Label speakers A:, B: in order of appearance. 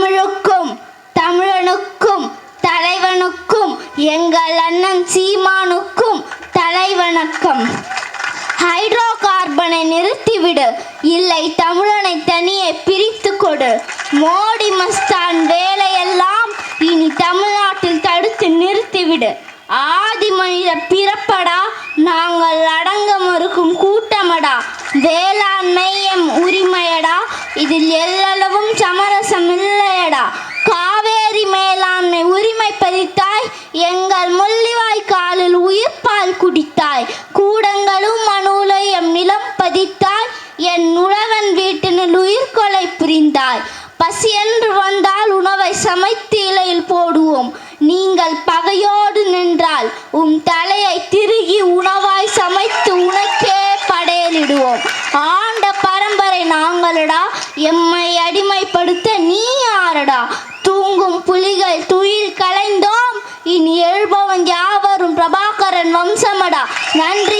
A: தமிழுக்கும் தமிழனுக்கும் தலைவனுக்கும் எங்கள் அண்ணன் சீமானுக்கும் தலைவணக்கம். ஹைட்ரோ கார்பனை நிறுத்திவிடு. இல்லை தமிழனை தனியே பிரித்து கொடு. மோடி மஸ்தான் வேலையெல்லாம் இனி தமிழ்நாட்டில் தடுத்து நிறுத்திவிடு. ஆதி மனித பிறப்படா நாங்கள் அடங்க மறுக்கும் கூட்டமடா. வேளாண்மை எம் உரிமையடா. இதில் எல்லளவும் எங்களை உரிமை பறித்தாய் எங்கள் முள்ளிவாய்க்காலில் பால் குடித்தாய். கூடங்களும் மணூலை எம் நிலம் பதித்தாய். என் உழவன் வீட்டினில் உயிர் கொலை புரிந்தாய். பசி என்று வந்தால் உணவை சமைத்து இலையில் போடுவோம். நீங்கள் பகையோடு நின்றால் உம் தலையை திருகி உணவாய் சமைத்து உனக்கே படையலிடுவோம். ஆண்ட பரம்பரை நாங்களடா. எம்மை அடிமைப்படுத்த நீ யாரடா? தூங்கும் புலிகள் வம்சமடா. நன்றி